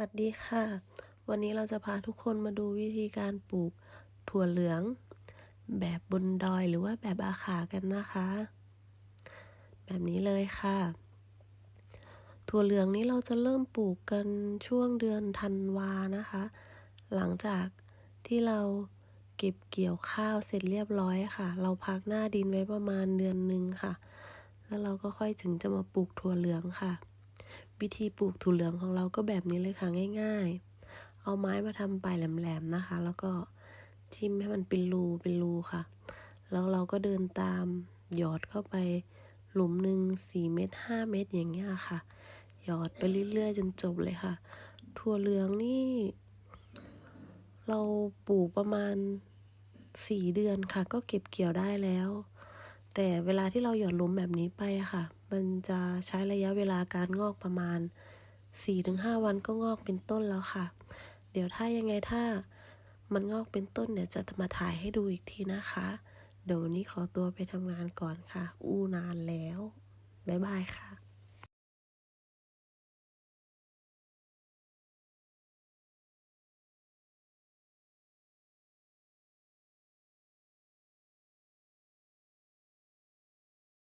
วัสดีค่ะ วันนี้เราจะพาทุกคนมาดูวิธีการปลูกถั่วเหลือง แบบบนดอยหรือว่าแบบอาขากันนะคะ แบบนี้เลยค่ะ ถั่วเหลืองนี้เราจะเริ่มปลูกกันช่วงเดือนธันวานะคะ หลังจากที่เราเก็บเกี่ยวข้าวเสร็จเรียบร้อยค่ะ เราพักหน้าดินไว้ประมาณเดือนหนึ่งค่ะ แล้วเราก็ค่อยถึงจะมาปลูกถั่วเหลืองค่ะ วิธีปลูกถั่วเหลืองของเราก็แบบนี้เลยค่ะง่าย ๆ เอาไม้มาทำปลายแหลมๆนะคะ แล้วก็จิ้มให้มันเป็นรูเป็นรูค่ะ แล้วเราก็เดินตามหยอดเข้าไปหลุมหนึ่งสี่เมตรห้าเมตรอย่างเงี้ยค่ะ หยอดไปเรื่อยๆจนจบเลยค่ะ ถั่วเหลืองนี่ เราปลูกประมาณสี่เดือนค่ะ ก็เก็บเกี่ยวได้แล้ว แต่เวลาที่เราหยอดลุมแบบนี้ไปอะค่ะ มันจะใช้ระยะเวลาการงอกประมาณ 4-5 วันก็งอกเป็นต้นแล้วค่ะ เดี๋ยวถ้ายังไงถ้ามันงอกเป็นต้นเดี๋ยวจะมาถ่ายให้ดูอีกทีนะคะ เดี๋ยววันนี้ขอตัวไปทำงานก่อนค่ะ อู้นานแล้ว บ๊ายบายค่ะ